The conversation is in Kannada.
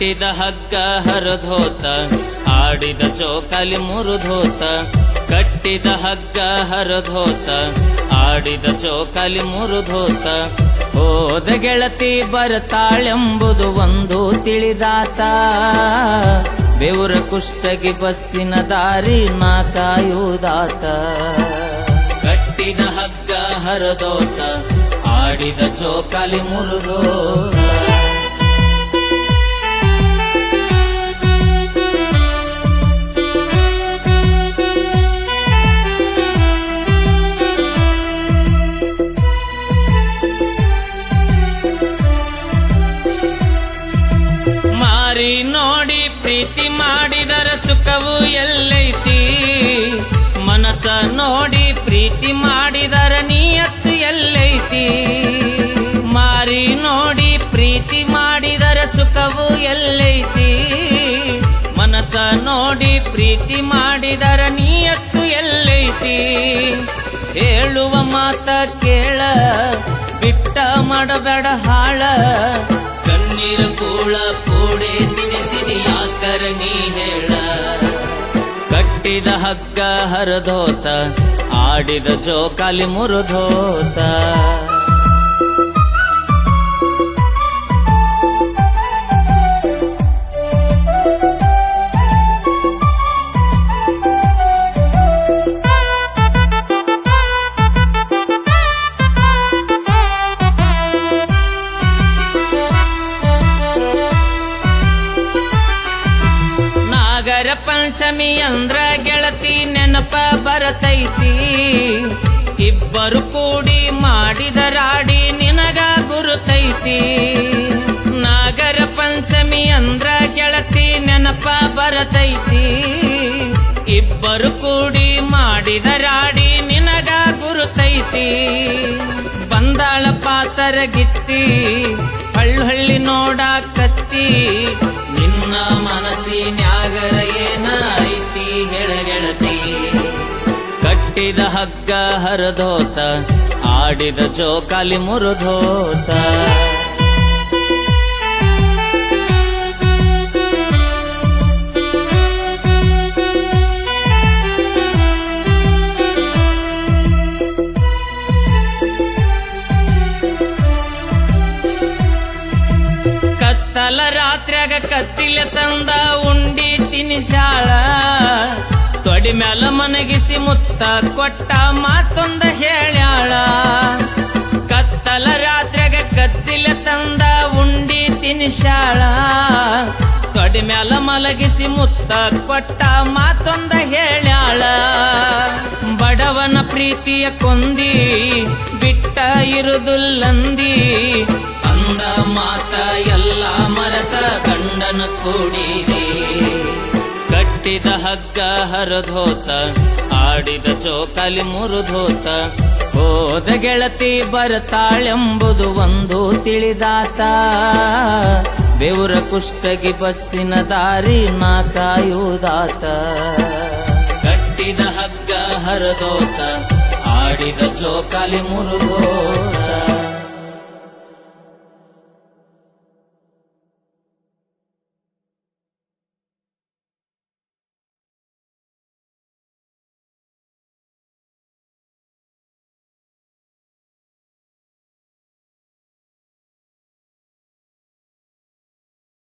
ಕಟ್ಟಿದ ಹಗ್ಗ ಹರಿದೋತ, ಆಡಿದ ಚೋಕಾಲಿ ಮುರಿದೋತ, ಕಟ್ಟಿದ ಹಗ್ಗ ಹರಿದೋತ, ಆಡಿದ ಚೋಕಾಲಿ ಮುರಿದೋತ. ಹೋದ ಗೆಳತಿ ಬರತಾಳೆಂಬುದು ಒಂದು ತಿಳಿದಾತ. ಬೆವರ ಕುಷ್ಟಗಿ ಬಸ್ಸಿನ ದಾರಿ ನಾ ಕಾಯುವುದಾತ ಕಟ್ಟಿದ ಹಗ್ಗ ಹರದೋತ, ಆಡಿದ ಚೋಕಲಿ ಮುರಿದೋತ. ನೋಡಿ ಪ್ರೀತಿ ಮಾಡಿದರ ಸುಖವು ಎಲ್ಲೈತಿ. ಮನಸ ನೋಡಿ ಪ್ರೀತಿ ಮಾಡಿದರ ನಿಯತ್ತು ಎಲ್ಲೈತಿ. ಮಾರಿ ನೋಡಿ ಪ್ರೀತಿ ಮಾಡಿದರ ಸುಖವು ಎಲ್ಲೈತಿ. ಮನಸ ನೋಡಿ ಪ್ರೀತಿ ಮಾಡಿದರ ನಿಯತ್ತು ಎಲ್ಲೈತಿ. ಹೇಳುವ ಮಾತ ಕೇಳ, ಬಿಟ್ಟ ಮಾಡಬೇಡ ಹಾಳ. ಕಟ್ಟಿದ ಹಗ್ಗ ಹರದೋತ ಆಡಿದ ಜೋಕಾಲಿ ಮುರಿದೋತ. ನಾಗರ ಪಂಚಮಿ ಅಂದ್ರ ಗೆಳತಿ ನೆನಪ ಬರತೈತಿ. ಇಬ್ಬರು ಕೂಡಿ ಮಾಡಿದ ರಾಡಿ ನಿನಗ ಗುರುತೈತಿ. ನಾಗರ ಪಂಚಮಿ ಅಂದ್ರ ಗೆಳತಿ ನೆನಪ ಬರತೈತಿ. ಇಬ್ಬರು ಕೂಡಿ ಮಾಡಿದ ರಾಡಿ ನಿನಗ ಗುರುತೈತಿ. ಬಂದಾಳ ಪಾತರ ಗಿತ್ತಿ ಹಳ್ಳಿ ನೋಡ ನೋಡಾಕತ್ತಿ ನಿನ್ನ ಮನಸ್ಸಿನ್ಯಾಗರ ಏನ ಐತಿ ಹೇಳ ಗೆಳತಿ? ಕಟ್ಟಿದ ಹಗ್ಗ ಹರದೋತ ಆಡಿದ ಜೋಕಾಲಿ ಮುರಿದೋತ. ರಾತ್ರ್ಯಾಗ ಕತ್ತಿಲ ತಂದ ಉಂಡಿ ತಿನಿಶಾಳ ತೊಡಿ ಮ್ಯಾಲ ಮನಗಿಸಿ ಮುತ್ತ ಕೊಟ್ಟ ಮಾತೊಂದ ಹೇಳ್ಯಾಳ. ಕತ್ತಲ ರಾತ್ರ್ಯಾಗ ಕತ್ತಿಲ ತಂದ ಉಂಡಿ ತಿನಿಶಾಳ ತೊಡಿ ಮ್ಯಾಲ ಮಲಗಿಸಿ ಮುತ್ತ ಕೊಟ್ಟ ಮಾತೊಂದ ಹೇಳ್ಯಾಳ. ಬಡವನ ಪ್ರೀತಿಯ ಕೊಂದಿ, ಬಿಟ್ಟ ಇರುದುಲ್ಲಂದಿ. ಅಂದ ಮಾತ ಎಲ್ಲ ಗಂಡನ ಕೂಡಿದೆ ಕಟ್ಟಿದ ಹಗ್ಗ ಹರದೋತ, ಆಡಿದ ಚೋಕಲಿ ಮುರಿದೋತ. ಹೋದ ಗೆಳತಿ ಬರತಾಳೆಂಬುದು ಒಂದು ತಿಳಿದಾತ. ಬೆವರ ಕುಷ್ಟಗಿ ಬಸ್ಸಿನ ದಾರಿ ನಾ ಕಟ್ಟಿದ ಹಗ್ಗ ಹರದೋತ, ಆಡಿದ ಚೋಕಲಿ ಮುರಿದೋತ.